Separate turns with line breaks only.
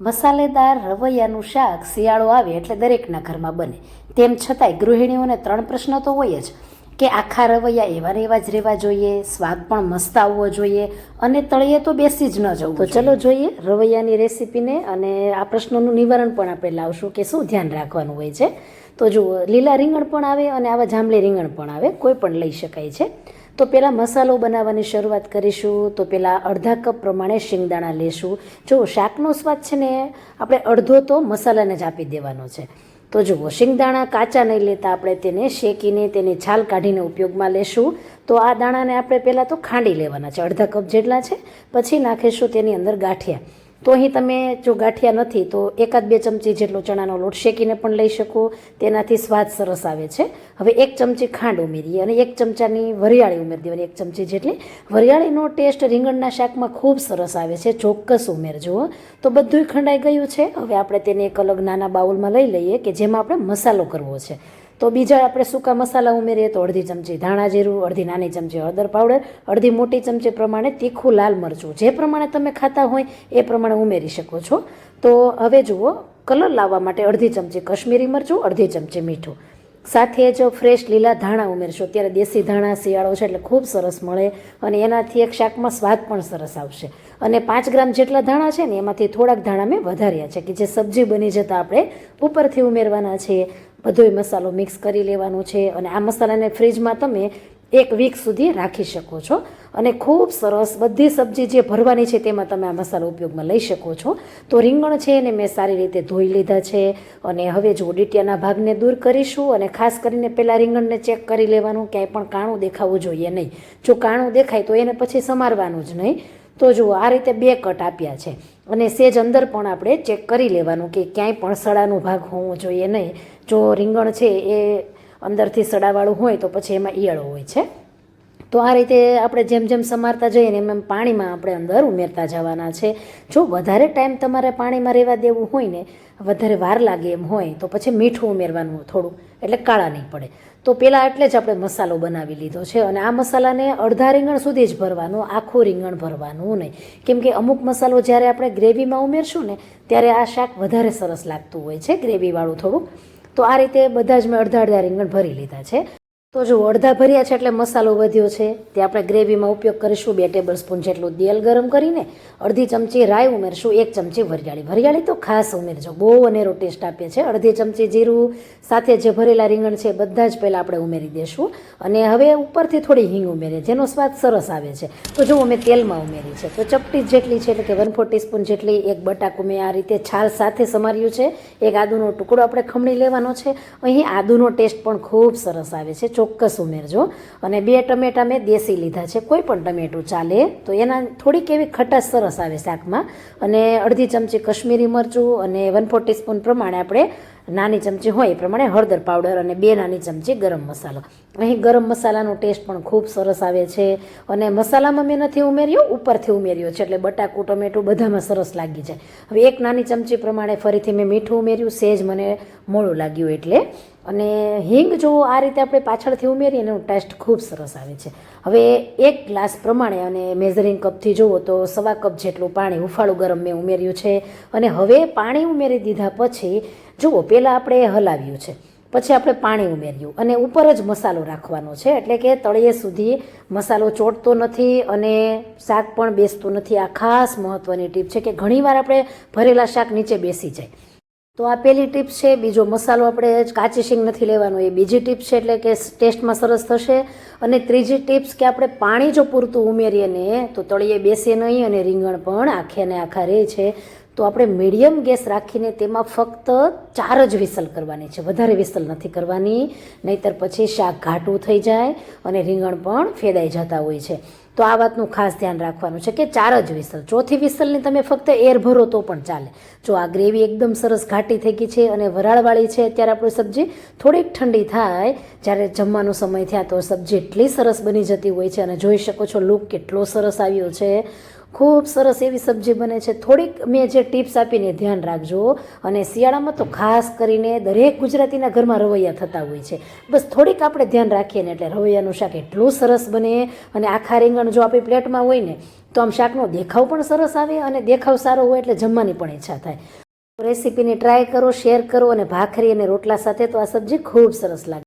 મસાલેદાર રવૈયાનું શાક શિયાળો આવે એટલે દરેકના ઘરમાં બને. તેમ છતાંય ગૃહિણીઓને ત્રણ પ્રશ્ન તો હોય જ. કે આખા રવૈયા એવા એવા જ રહેવા જોઈએ સ્વાદ પણ મસ્ત આવવો જોઈએ અને તળિયે તો બેસી જ ન જવું તો ચલો જોઈએ રવૈયાની રેસીપીને અને આ પ્રશ્નોનું નિવારણ પણ આપણે લાવશું કે શું ધ્યાન રાખવાનું હોય છે. તો જુઓ લીલા રીંગણ પણ આવે અને આવા જાંબલી રીંગણ પણ આવે કોઈ પણ લઈ શકાય છે. તો પહેલાં મસાલો બનાવવાની શરૂઆત કરીશું, તો પહેલાં અડધા કપ પ્રમાણે શિંગદાણા લેશું. જો શાકનો સ્વાદ છે ને, આપણે અડધો તો મસાલાને જ આપી દેવાનો છે. તો જુઓ, શિંગદાણા કાચા નહીં લેતા આપણે તેને શેકીને તેની છાલ કાઢીને ઉપયોગમાં લેશું. તો આ દાણાને આપણે પહેલાં તો ખાંડી લેવાના છે, અડધા કપ જેટલા છે. પછી નાખીશું તેની અંદર ગાંઠિયા. તો અહીં તમે જો ગાંઠિયા નથી, તો એકાદ બે ચમચી જેટલો ચણાનો લોટ શેકીને પણ લઈ શકો. તેનાથી સ્વાદ સરસ આવે છે. હવે એક ચમચી ખાંડ ઉમેરીએ અને એક ચમચાની વરિયાળી ઉમેરી દેવાની. એક ચમચી જેટલી. વરિયાળીનો ટેસ્ટ રીંગણના શાકમાં ખૂબ સરસ આવે છે. ચોક્કસ ઉમેરજો તો બધું ખંડાઈ ગયું છે. હવે આપણે તેને એક અલગ નાના બાઉલમાં લઈ લઈએ કે જેમાં આપણે મસાલો કરવો છે. તો બીજા આપણે સૂકા મસાલા ઉમેરીએ તો અડધી ચમચી ધાણા જીરું, અડધી નાની ચમચી હળદર પાવડર, અડધી મોટી ચમચી પ્રમાણે તીખું લાલ મરચું. જે પ્રમાણે તમે ખાતા હોય એ પ્રમાણે ઉમેરી શકો છો. તો હવે જુઓ, કલર લાવવા માટે અડધી ચમચી કશ્મીરી મરચું, અડધી ચમચી મીઠું. સાથે જ ફ્રેશ લીલા ધાણા ઉમેરશો. અત્યારે દેશી ધાણા, શિયાળો છે એટલે ખૂબ સરસ મળે અને એનાથી એક શાકમાં સ્વાદ પણ સરસ આવશે. અને પાંચ ગ્રામ જેટલા ધાણા છે ને, એમાંથી થોડાક ધાણા મેં વધાર્યા છે કે જે સબ્જી બની જતાં આપણે ઉપરથી ઉમેરવાના છે બધોય મસાલો મિક્સ કરી લેવાનો છે અને આ મસાલાને ફ્રીજમાં તમે એક વીક સુધી રાખી શકો છો. અને ખૂબ સરસ બધી સબ્જી જે ભરવાની છે તેમાં તમે આ મસાલો ઉપયોગમાં લઈ શકો છો. તો રીંગણ છે એને મેં સારી રીતે ધોઈ લીધા છે અને હવે જો ડીટિયાના ભાગને દૂર કરીશું અને ખાસ કરીને પહેલાં રીંગણને ચેક કરી લેવાનું, ક્યાંય પણ કાણું દેખાવું જોઈએ નહીં. જો કાણું દેખાય તો એને પછી સમારવાનું જ નહીં. તો જુઓ, આ રીતે બે કટ આપ્યા છે. અને સેજ અંદર પણ આપણે ચેક કરી લેવાનું કે ક્યાંય પણ સડાનો ભાગ હોવો જોઈએ નહીં. જો રીંગણ છે એ અંદરથી સડાવાળું હોય તો પછી એમાં ઈયળો હોય છે. તો આ રીતે આપણે જેમ જેમ સમારતા જઈએ ને એમ એમ પાણીમાં આપણે અંદર ઉમેરતા જવાના છે. જો વધારે ટાઈમ તમારે પાણીમાં રહેવા દેવું હોય ને, વધારે વાર લાગે એમ હોય, તો પછી મીઠું ઉમેરવાનું થોડું, એટલે કાળા નહીં પડે. તો પહેલાં એટલે જ આપણે મસાલો બનાવી લીધો છે અને આ મસાલાને અડધા રીંગણ સુધી જ ભરવાનું, આખું રીંગણ ભરવાનું નહીં. કેમ કે અમુક મસાલો જ્યારે આપણે ગ્રેવીમાં ઉમેરશું ને, ત્યારે આ શાક વધારે સરસ લાગતું હોય છે ગ્રેવીવાળું થોડું તો આ રીતે બધા જ મેં અડધા અડધા રીંગણ ભરી લીધા છે. તો જો અડધા ભર્યા છે એટલે મસાલો વધ્યો છે, તે આપણે ગ્રેવીમાં ઉપયોગ કરીશું બે ટેબલ સ્પૂન જેટલું તેલ ગરમ કરીને, અડધી ચમચી રાઈ ઉમેરશું, એક ચમચી વરિયાળી. વરિયાળી તો ખાસ ઉમેરજો, બહુ અનેરો ટેસ્ટ આપે છે. અડધી ચમચી જીરું, સાથે જે ભરેલા રીંગણ છે બધા જ પહેલાં આપણે ઉમેરી દઈશું અને હવે ઉપરથી થોડી હિંગ ઉમેરીએ, જેનો સ્વાદ સરસ આવે છે. તો જો અમે તેલમાં ઉમેરી છે તો ચપટી જેટલી છે એટલે કે વન ફોર ટીસ્પૂન જેટલી એક બટાકું મેં આ રીતે છાલ સાથે સમાર્યું છે. એક આદુનો ટુકડો આપણે ખમણી લેવાનો છે. અહીં આદુનો ટેસ્ટ પણ ખૂબ સરસ આવે છે. ચોક્કસ ઉમેરજો. અને બે ટમેટા મેં દેશી લીધા છે. કોઈ પણ ટમેટું ચાલે તો એના થોડીક એવી ખટાશ સરસ આવે શાકમાં. અને અડધી ચમચી કશ્મીરી મરચું અને વન ફોર ટીસ્પૂન પ્રમાણે આપણે નાની ચમચી હોય એ પ્રમાણે હળદર પાવડર અને બે નાની ચમચી ગરમ મસાલો. અહીં ગરમ મસાલાનો ટેસ્ટ પણ ખૂબ સરસ આવે છે અને મસાલામાં મેં નથી ઉમેર્યો, ઉપરથી ઉમેર્યો છે એટલે બટાકું, ટમેટું બધામાં સરસ લાગી જાય. હવે એક નાની ચમચી પ્રમાણે ફરીથી મેં મીઠું ઉમેર્યું, સેજ મને મોડું લાગ્યું એટલે. અને હિંગ જો આ રીતે આપણે પાછળથી ઉમેરીએ એનો ટેસ્ટ ખૂબ સરસ આવે છે. હવે એક ગ્લાસ પ્રમાણે અને મેઝરિંગ કપથી જુઓ તો સવા કપ જેટલું પાણી હુંફાળું ગરમ મેં ઉમેર્યું છે. અને હવે પાણી ઉમેરી દીધા પછી જુઓ, પહેલાં આપણે હલાવ્યું છે. પછી આપણે પાણી ઉમેર્યું અને ઉપર જ મસાલો રાખવાનો છે. એટલે કે તળિયે સુધી મસાલો ચોટતો નથી અને શાક પણ બેસતું નથી. આ ખાસ મહત્ત્વની ટીપ છે કે ઘણીવાર આપણે ભરેલા શાક નીચે બેસી જાય. તો આ પહેલી ટીપ છે. બીજો મસાલો આપણે કાચી શીંગ નથી લેવાનો. એ બીજી ટીપ છે એટલે કે ટેસ્ટમાં સરસ થશે. અને ત્રીજી ટિપ્સ કે આપણે પાણી જો પૂરતું ઉમેરીએ ને, તો તળિયે બેસે નહીં અને રીંગણ પણ આખે ને આખા રહે છે. તો આપણે મીડિયમ ગેસ રાખીને તેમાં ફક્ત ચાર જ વિસલ કરવાની છે. વધારે વિસલ નથી કરવાની, નહીતર પછી શાક ઘાટું થઈ જાય અને રીંગણ પણ ફેદાઈ જતા હોય છે. તો આ વાતનું ખાસ ધ્યાન રાખવાનું છે કે ચાર જ વિસલ. ચોથી વિસલની તમે ફક્ત એર ભરો તો પણ ચાલે. જો આ ગ્રેવી એકદમ સરસ ઘાટી થઈ ગઈ છે અને વરાળવાળી છે, અત્યારે આપણી સબ્જી થોડીક ઠંડી થાય, જ્યારે જમવાનો સમય થયા તો સબ્જી એટલી સરસ બની જતી હોય છે અને જોઈ શકો છો લુક કેટલો સરસ આવ્યો છે. ખૂબ સરસ એવી સબ્જી બને છે. થોડીક મેં જે ટિપ્સ આપીને ધ્યાન રાખજો. અને શિયાળામાં તો ખાસ કરીને દરેક ગુજરાતીના ઘરમાં રવૈયા થતા હોય છે. બસ થોડીક આપણે ધ્યાન રાખીએ ને એટલે રવૈયાનું શાક એટલું સરસ બને. અને આખા રીંગણ જો આપણી પ્લેટમાં હોય ને, તો આમ શાકનો દેખાવ પણ સરસ આવે અને દેખાવ સારો હોય એટલે જમવાની પણ ઈચ્છા થાય. રેસીપીને ટ્રાય કરો, શેર કરો અને ભાખરી અને રોટલા સાથે તો આ સબ્જી ખૂબ સરસ લાગે.